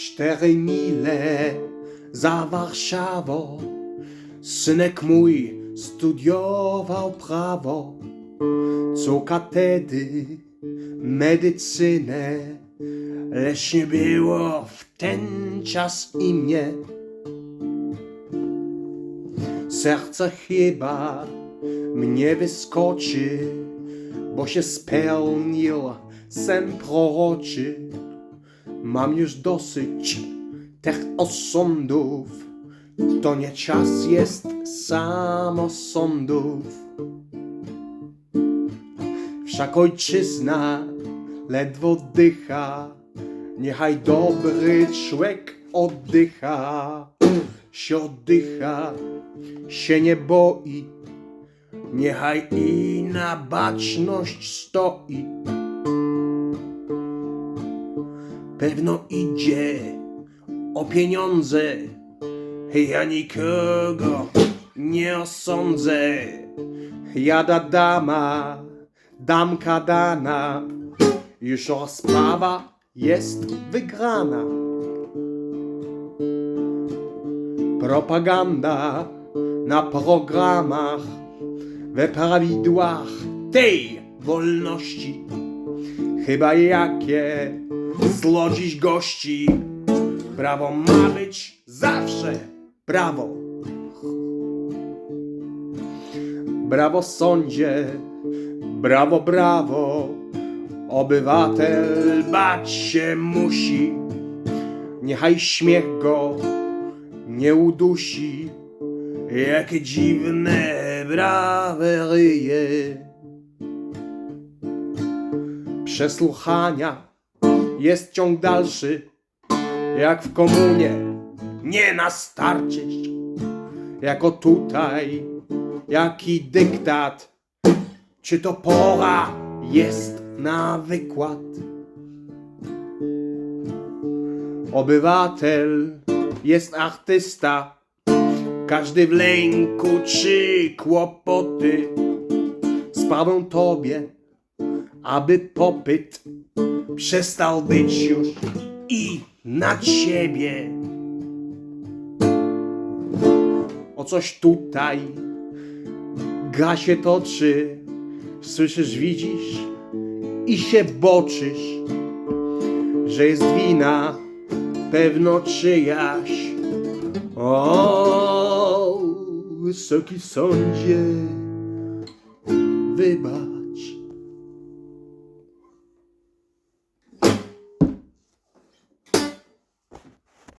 cztery mile za Warszawą. Synek mój studiował prawo, co katedry medycynę, lecz nie było w ten czas i mnie. Serce chyba mnie wyskoczy, bo się spełnił sen proroczy. Mam już dosyć tych osądów, to nie czas jest samosądów. Wszak ojczyzna ledwo dycha, niechaj dobry człowiek oddycha, się oddycha, się nie boi, niechaj i na baczność stoi. Pewno idzie o pieniądze, ja nikogo nie osądzę. Jada dama, damka dana, już rozprawa jest wygrana. Propaganda na programach, we prawidłach tej wolności. Chyba jakie zlodzić gości, prawo ma być zawsze prawo. Brawo sądzie, brawo, brawo, obywatel bać się musi. Niechaj śmiech go nie udusi, jakie dziwne braweryje. Przesłuchania. Jest ciąg dalszy, jak w komunie, nie nastarczyć, jako tutaj, jaki dyktat, czy to pora jest na wykład. Obywatel jest artysta, każdy w lęku czy kłopoty. Sprawę tobie, aby popyt przestał być już i na ciebie. O coś tutaj gra się toczy, słyszysz, widzisz i się boczysz, że jest wina pewno czyjaś. O, wysoki sądzie, wybacz.